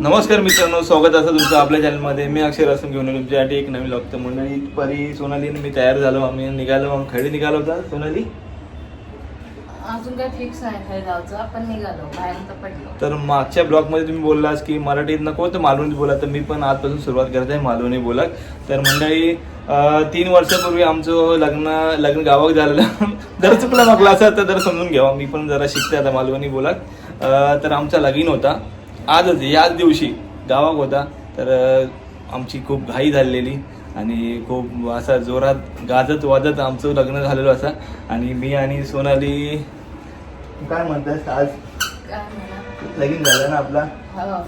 नमस्कार मित्रांनो स्वागत असं तुमचं आपल्या चॅनलमध्ये मी अक्षर असून घेऊन तुमच्यासाठी एक नवीन तर मंडळी परी सोनाली मी तयार झालो. आम्ही निघालो मग खडी निघालो होता. सोनाली? अजून काय फिक्स जायचं आपण निघालो बाहेर तर पडलो. तर मागच्या ब्लॉगमध्ये तुम्ही बोललास की मराठीत नको तर मालवणीत बोला. तर मी पण आजपासून सुरुवात करत आहे मालवणी बोलत तर मंडळी तीन वर्षापूर्वी आमचं लग्न लग्न गावात झालेलं. जर चुकलं मग असं तर जरा समजून घ्यावा मी पण जरा शिकते आता मालवणी बोलत. तर आमचा लगीन होता. आजच याच दिवशी गावात होता. तर आमची खूप घाई झालेली आणि खूप असा जोरात गाजत वाजत आमचं लग्न झालेलं असा. आणि मी आणि सोनाली काय म्हणतात आज? लगीन झालं ना आपला? हो.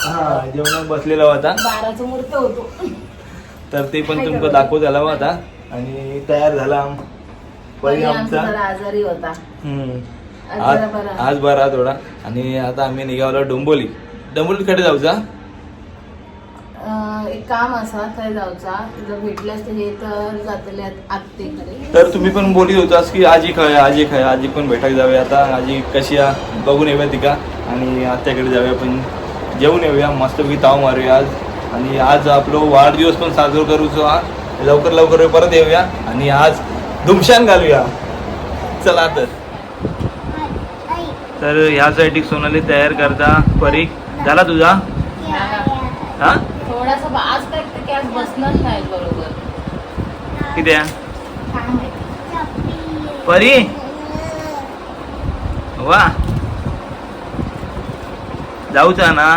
हा जेवणात बसलेला होता. बाराचं मुहूर्त होतो. तर ते पण तुमचं करायचं? दाखवत आला होता आणि तयार झाला आमचा. आजारी होता. आज आज बरा. थोडा. आणि आता आम्ही निघालो डोंबोली. डोंबोलीकडे जाऊचा? अं, एक काम असा थंय जाऊचा. जर तर हे तर जातले आत्तेकडे. तर तुम्ही पण बोलीत होतास की आजी खाय आजी खाय आजी पण भेटायला जाऊया आता. आजी कशी आ बघून येऊया तिका. आणि आत्याकडे जाऊया पण. जेवून येऊया. मस्तपैकी ताव मारूया आज. आणि आज आपलं वाढदिवस पण साजरा करूचो हा लवकर लवकर परत येऊया. आणि आज धुमशान घालूया. चला तर. तर ह्यासाठी सोनाली तयार करता परी झाला तुझा? हा? थोडासा आज कॅस बसणार नाही बरोबर. किती? परी? वा. जाऊचा ना.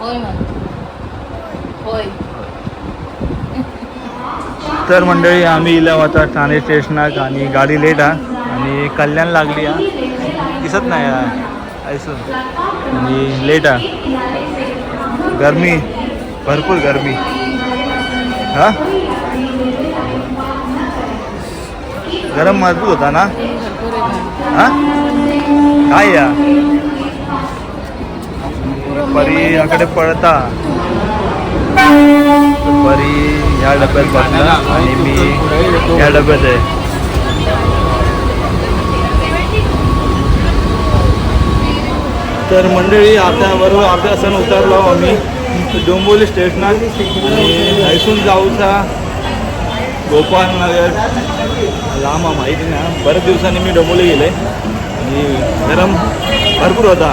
होय होय. तर मंडळी आम्ही इला आता ठाणे स्टेशनात आणि गाडी लेट हा आणि कल्याण लागली हा दिसत नाही हा. ऐसून आणि लेट हा गरमी. भरपूर गरमी. हा? गरम मजबूत होता ना? हा? काय या? परी याकडे पळता. दुपारी ह्या डब्यात बसला आणि मी ह्या डब्यात आहे. तर मंडळी आता बरोबर अभ्यासन उतरलो आम्ही. डोंबोली स्टेशनात आणि हैसून जाऊचा गोपालनगर लांब आहे माहिती नाही बऱ्याच दिवसांनी मी डोंबोली गेले आणि गरम भरपूर होता.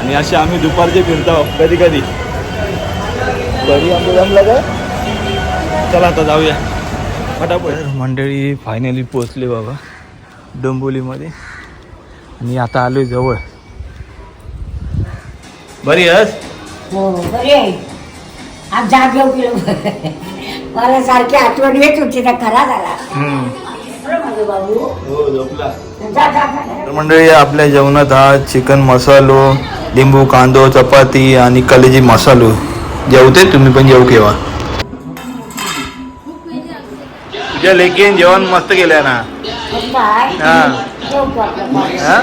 आणि असे आम्ही दुपारचे फिरतो कधी कधी बरी चला आता जाऊया. फटाफट. मंडळी फायनली पोचले बाबा डोंबोलीमध्ये आणि आता आलोय जवळ. बरी आहेस? हो बरे आहे. आज घेऊ मला सारखी आठवण येत होती ना खरा झाला. हो झोपला. जा जा जा. तर मंडळी आपल्या जेवणात हा चिकन मसालो लिंबू कांदो चपाती आणि कलेजी मसालो. जेवते तुम्ही पण जेव केव्हा. तुझ्या लेकीन जेवण मस्त केलंय ना. हा. हा?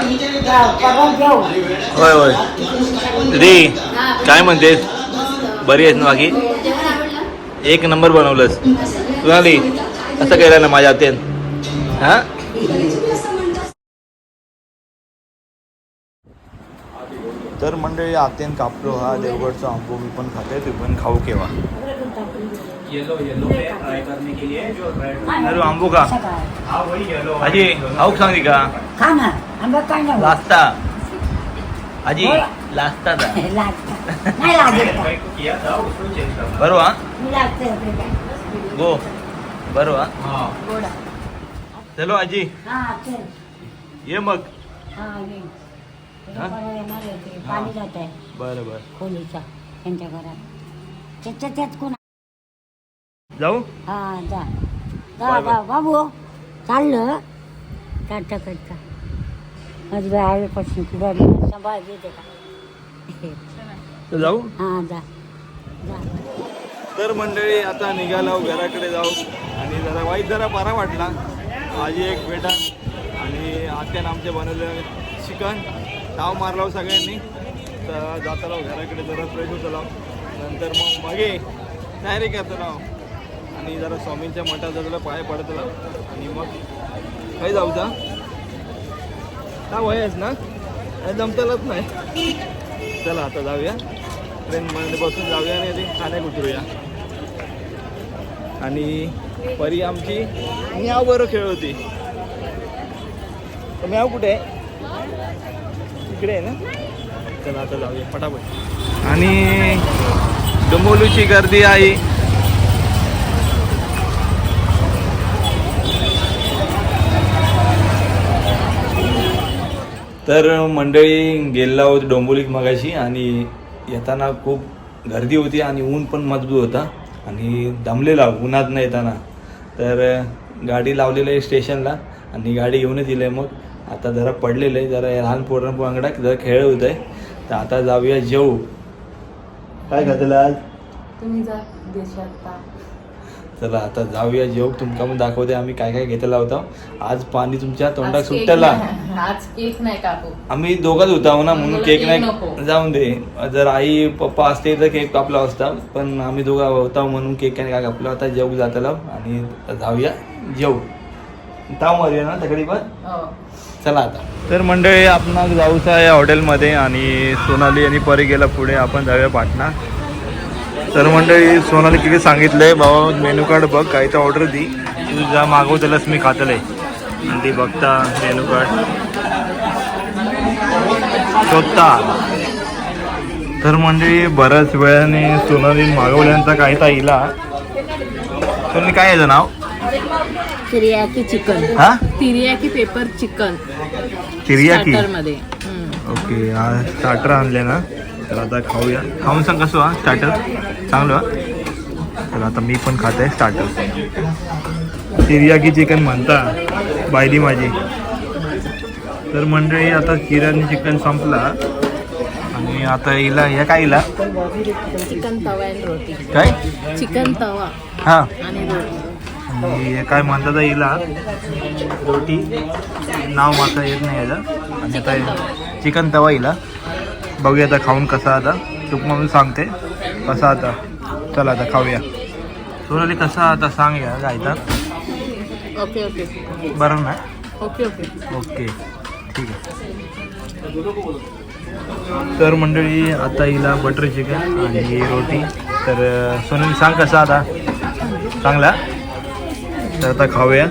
होय होय. रे काय म्हणतेस बरी आहेस ना बाकी? एक नंबर बनवलंस. तुला असं केलं ना माझ्या हातेन. हा? तर मंडळी आत्यान कापलो हा देवगडचा आंबो मी पण खाते तू पण खाऊ केव्हा? अरे आंबो का? आजी खाऊ सांगली का होत. लास्ता। आजी लास्ता आपले काय. गो। बरोबर गोडा चलो आजी। हा चल। ये मग। पाणी जात आहे. बरं बरं. खोलीच्या त्यांच्या घरात. त्याच्या त्यात कोण जाऊ? हा जा. जा. जा बाबू. चाललं. काढता काढता आज बाय आल्यापासून तुला सांभाळ घेते का? तर जाऊ? हा जा. जा. तर मंडळी आता निघालो घराकडे जाऊ. आणि जरा वाईट जरा बरा वाटला. माझी एक बेटा आणि आत्यानं आमच्या बनवलं चिकन. ताव मारलाव सगळ्यांनी. तर जाता राव घराकडे जरा फ्रेश होतो लाव नंतर मग मागे तयारी करतो राव आणि जरा स्वामींच्या मठात जरा पाय पडत राव आणि मग काय जाऊ जा. का वय ना? काय नाही. चला आता जाऊया. ट्रेनमध्ये बसून जाऊया आणि आधी खाण्यात उतरूया. आणि परी आमची म्याव बरं खेळ होती. तर म्याव कुठे? आहे इकडे आहे ना? चला आता जाऊया पटापट. आणि डोंबोलीची गर्दी आहे. तर मंडळी गेलेला आहोत डोंबोलीत मगाशी आणि येताना खूप गर्दी होती आणि ऊन पण मजबूत होता आणि दमलेला उन्हात न येताना तर गाडी लावलेली आहे स्टेशनला आणि गाडी घेऊनच दिलं आहे मग. आता जरा पडलेलं आहे जरा लहान पोरण वांगडा जरा खेळ होत आहे तर आता जाऊया जेऊ. काय घातलं आज? तुम्ही जा चला आता जाऊया जेऊ. तुमका पण दाखवते आम्ही काय काय घेतला होता. आज पाणी तुमच्या तोंडात सुटला. आज केक नाही कापू आम्ही दोघंच होतो ना म्हणून केक नाही. जाऊन दे. जर आई पप्पा असते तर केक कापला असता. पण आम्ही दोघं होता म्हणून केक काय कापला. होता जेऊ जाताला. आणि जाऊया जेऊ. ताव मारूया ना तकडी पण? हो. चला आता. तर मंडळी आपण जाऊचं आहे हॉटेलमध्ये आणि सोनाली आणि परी गेला पुढे. आपण जाऊया पाटणा. तर मंडळी सोनाली किती सांगितलंय बाबा मेनू कार्ड बघ काही तर ऑर्डर दी. तू जा त्यालाच मी खातलंय. आणि ती बघता मेनू कार्ड. शोधता तर मंडळी बऱ्याच वेळाने सोनाली मागवल्यांचा काही तर इला सोनाली काय याचं नाव? Teriyaki chicken. हा? Teriyaki pepper chicken. मध्ये ओके हा स्टार्टर आणले ना. तर आता खाऊया. खाऊन सांग कसं हा स्टार्टर? चांगलं तर आता मी पण खात आहे स्टार्टर. चिरियाकी चिकन म्हणता बायली माझी. तर मंडळी आता चिरानी चिकन संपला. आणि आता हिला या काय हिला? चिकन तवा रोटी. काय? चिकन तवा. हां. आणि रोटी. आणि काय म्हणतात हिला रोटी नाव माझं येत नाही याचं आणि आता चिकन तवा हिला. बघूया आता खाऊन कसा आता. तूप म्हणून सांगते. कसा आता. चला आता खाऊया. सोनाली कसा आता सांग या गायता ओके ओके. बरं ना? Okay okay. ओके. ठीक आहे. तर मंडळी आता हिला बटर चिकन आणि रोटी. तर सोनाली सांग कसा आता. चांगला? तर आता खाऊया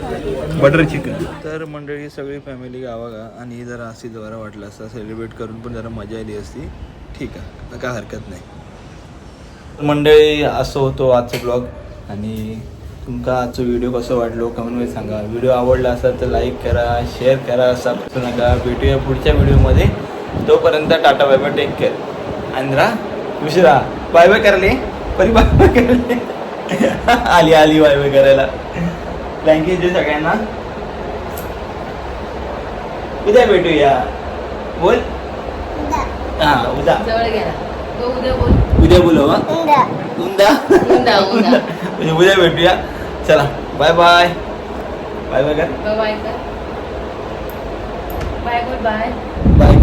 बटर चिकन तर मंडळी सगळी फॅमिली गावा आणि जरा अशी जरा वाटलं असतं सेलिब्रेट करून पण जरा मजा आली असती. ठीक आहे काय हरकत नाही. मंडळी असं होतो आजचा ब्लॉग आणि तुमका आजचं व्हिडिओ कसं वाटलो कमेंटमध्ये सांगा. व्हिडिओ आवडला असेल तर लाईक करा शेअर करा सबस्क्राईब नका. भेटूया पुढच्या व्हिडिओमध्ये तोपर्यंत tata bye bye take care Andhra उशिरा. बाय बाय करले. परी बाय बाय करले. आली आली बाय बाय करायला. थँक्यू जे सगळ्यांना? उद्या भेटूया. बोल. हा उद्या. उद्या बोल. उद्या बोलू उद्या. उंदा उंदा म्हणजे उद्या भेटूया. चला बाय बाय बाय बाय कर. Bye bye good bye bye कर